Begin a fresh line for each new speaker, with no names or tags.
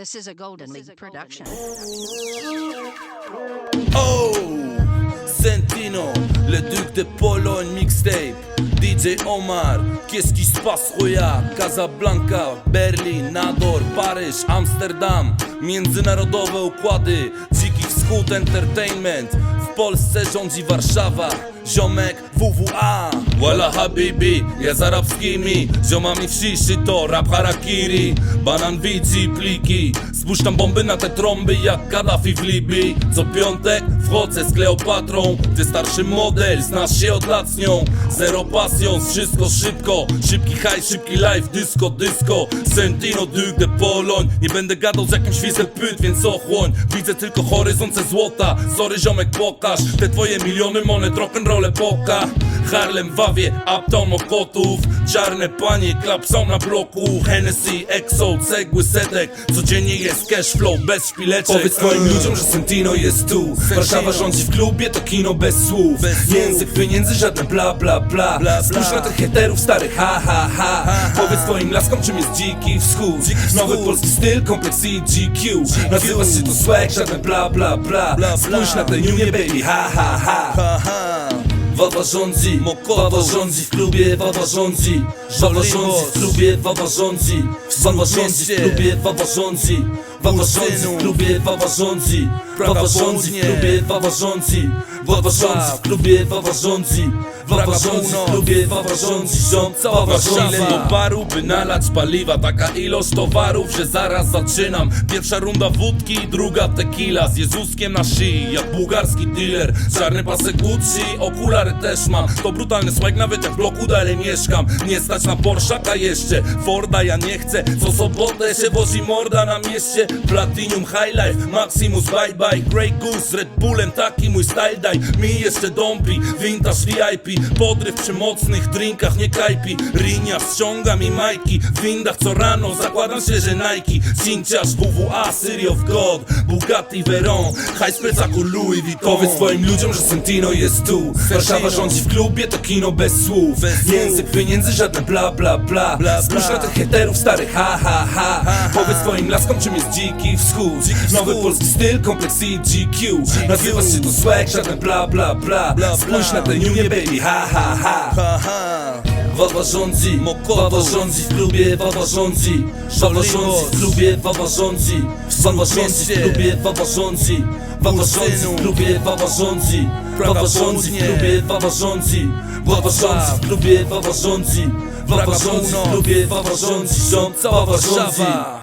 This is a Golden League production.
Oh Sentino, le duc de Pologne mixtape. DJ Omar, qu'est-ce qui se passe Roya Casablanca, Berlin, Nador, Paryż, Amsterdam. Międzynarodowe układy, Dziki Wschód Entertainment. W Polsce rządzi Warszawa. Ziomek WWA Walla habibi, ja z arabskimi Ziomami wsi to rap harakiri. Banan wici pliki. Tam bomby na te trąby jak Gaddafi w Libii. Co piątek wchodzę z Kleopatrą Ty starszy model, znasz się od lat z nią Zero pasją, wszystko szybko. Szybki high, szybki life, disco, disco. Sentino, Duke de Poloń Nie będę gadał z jakimś wizem pyt, więc ochłoń. Widzę tylko horyzonce złota. Sorry ziomek, pokaż Te twoje miliony monet, rock'n'rolle poka Harlem, Wawie, Uptown, Mokotów Czarne panie, klapsą na bloku. Hennessy, Exo, cegły, setek Codziennie jest cash flow, bez szpileczek. Powiedz twoim ludziom, że Sentino jest tu. Warszawa rządzi w klubie, to kino bez słów. Język pieniędzy, żadne bla bla bla. Spójrz na tych heterów starych, ha ha ha. Powiedz twoim laskom, czym jest dziki wschód. Nowy polski styl, kompleks i GQ Nazywa się to swag, żadne bla bla bla. Spójrz na te Union baby, ha. Ha ha Wawa rządzi, Wawa rządzi w klubie, Wawa rządzi. Wawa rządzi w klubie, Wawa rządzi. Wawa rządzi w klubie, Wawa rządzi Wawa rządzi w klubie, Wawa rządzi Wawa rządzi w klubie, Wawa rządzi Wawa rządzi w klubie, Wawa rządzi Wawa rządzi w klubie, Wawa rządzi Rząd, Wawa rządzi do baru, by nalać paliwa? Taka ilość towarów, że zaraz zaczynam. Pierwsza runda wódki, druga tequila. Z Jezuskiem na szyi, jak bułgarski dealer. Czarny pasek Gucci, okulary też mam. To brutalny swag, nawet jak w bloku dalej mieszkam. Nie stać na Porszaka jeszcze. Forda ja nie chcę, co sobotę się wozi morda na mieście Platinum High Life, Maximus Bye Bye. Grey Goose, Red Bullem taki mój style daj Mi jeszcze dąpi, vintage VIP Podryw przy mocnych drinkach, nie kajpi. Rinia ściąga mi majki W windach co rano, zakładam się, że Nike. Cinciarz WWA, City of God Bugatti Veyron, z plecaku Louis Vuitton. Powiedz swoim ludziom, że Sentino jest tu. Warszawa rządzi w klubie, to kino bez słów. Język pieniędzy, żadne bla bla bla. Spójrz na tych heterów starych, ha ha ha. Powiedz swoim laskom, czym jest dziki wschód. Nowy polski styl, kompleks i GQ Nazywa się to swag, żadne bla bla bla. Spójrz na te Union baby, ha ha ha. Wawa rządzi, Wawa rządzi w klubie, Wawa rządzi. Wawa rządzi w klubie, Wawa rządzi. Wawa rządzi w klubie, Wawa rządzi. Wawa rządzi w klubie, Wawa rządzi. Wawa rządzi w klubie, Wawa rządzi. Wawa rządzi w klubie, Wawa rządzi. Wawa rządzi w klubie, Wawa rządzi. Rząd, Wawa rządzi